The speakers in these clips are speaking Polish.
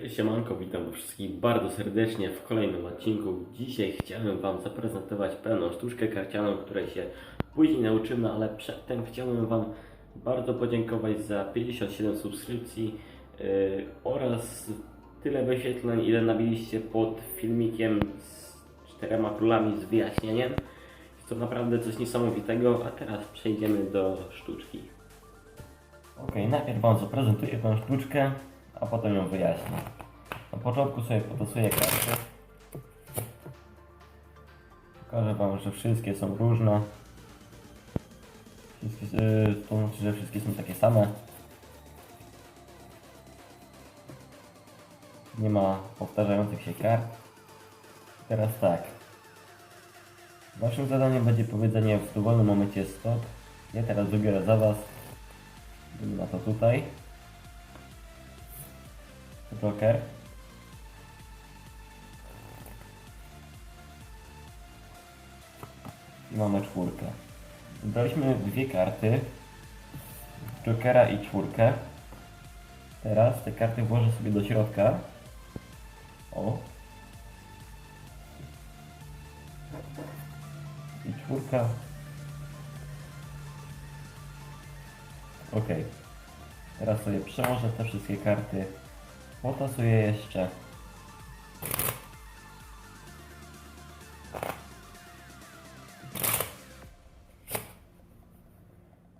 Cześć siemanko, witam wszystkich bardzo serdecznie w kolejnym odcinku. Dzisiaj chciałem Wam zaprezentować pewną sztuczkę karcianą, której się później nauczymy, ale przedtem chciałbym Wam bardzo podziękować za 57 subskrypcji yy, oraz tyle wyświetleń, ile nabiliście pod filmikiem z czterema królami z wyjaśnieniem. Jest to naprawdę coś niesamowitego, a teraz przejdziemy do sztuczki. Ok, najpierw Wam zaprezentuję tę sztuczkę, a potem ją wyjaśnię. Na początku sobie potasuję karty. Pokażę Wam, że wszystkie są różne. Wszystkie, yy, to znaczy, że wszystkie są takie same. Nie ma powtarzających się kart. Teraz tak. Waszym zadaniem będzie powiedzenie w dowolnym momencie stop. Ja teraz wybiorę za Was. Dajmy na to tutaj. Joker. I mamy czwórkę. Wybraliśmy dwie karty. Jokera i czwórkę. Teraz te karty włożę sobie do środka. O. I czwórka. Ok. Teraz sobie przełożę te wszystkie karty. Potasuję jeszcze.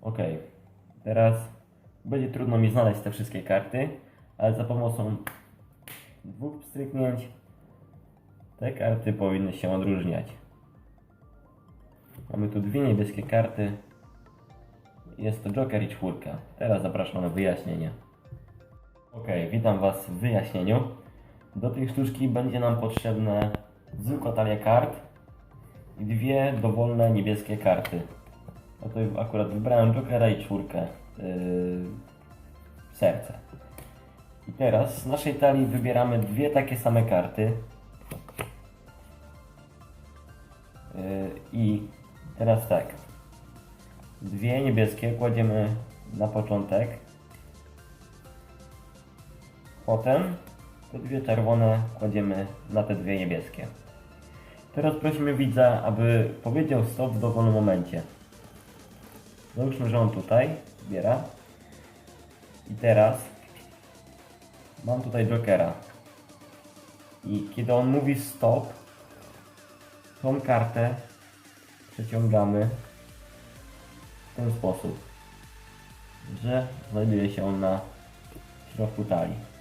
Ok. Teraz będzie trudno mi znaleźć te wszystkie karty, ale za pomocą dwóch pstryknięć te karty powinny się odróżniać. Mamy tu dwie niebieskie karty. Jest to Joker i czwórka. Teraz zapraszam na wyjaśnienie. Ok, witam Was w wyjaśnieniu. Do tej sztuczki będzie nam potrzebne zwykła talia kart i dwie dowolne niebieskie karty. No to akurat wybrałem Jokera i czwórkę. Yy, serce. I teraz z naszej talii wybieramy dwie takie same karty. Yy, I teraz tak. Dwie niebieskie kładziemy na początek. Potem te dwie czerwone kładziemy na te dwie niebieskie. Teraz prosimy widza, aby powiedział stop w dowolnym momencie. Załóżmy, że on tutaj zbiera. I teraz mam tutaj Jokera. I kiedy on mówi stop, tą kartę przeciągamy w ten sposób, że znajduje się on na środku talii.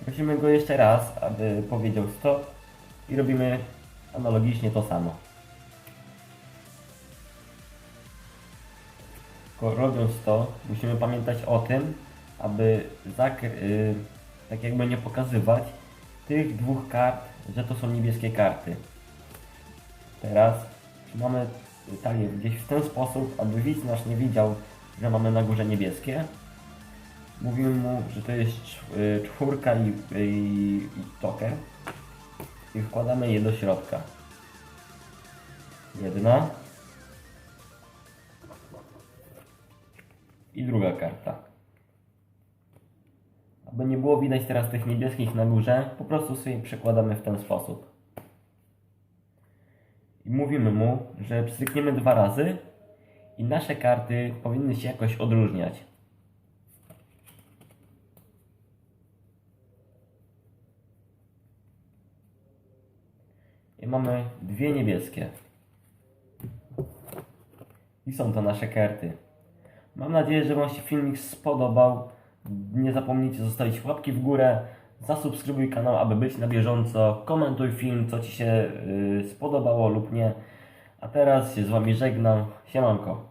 Prosimy go jeszcze raz, aby powiedział stop i robimy analogicznie to samo. Robiąc to, musimy pamiętać o tym, aby zakry- y, tak jakby nie pokazywać tych dwóch kart, że to są niebieskie karty. Teraz mamy talię gdzieś w ten sposób, aby widz nasz nie widział, że mamy na górze niebieskie. Mówimy mu, że to jest y, czwórka i, i, i toker. I wkładamy je do środka. Jedna. I druga karta. Aby nie było widać teraz tych niebieskich na górze, po prostu sobie przekładamy w ten sposób. I mówimy mu, że pstrykniemy dwa razy i nasze karty powinny się jakoś odróżniać. I mamy dwie niebieskie. I są to nasze karty. Mam nadzieję, że Wam się filmik spodobał. Nie zapomnijcie zostawić łapki w górę, zasubskrybuj kanał, aby być na bieżąco. Komentuj film, co Ci się y, spodobało lub nie. A teraz się z Wami żegnam. Siemanko.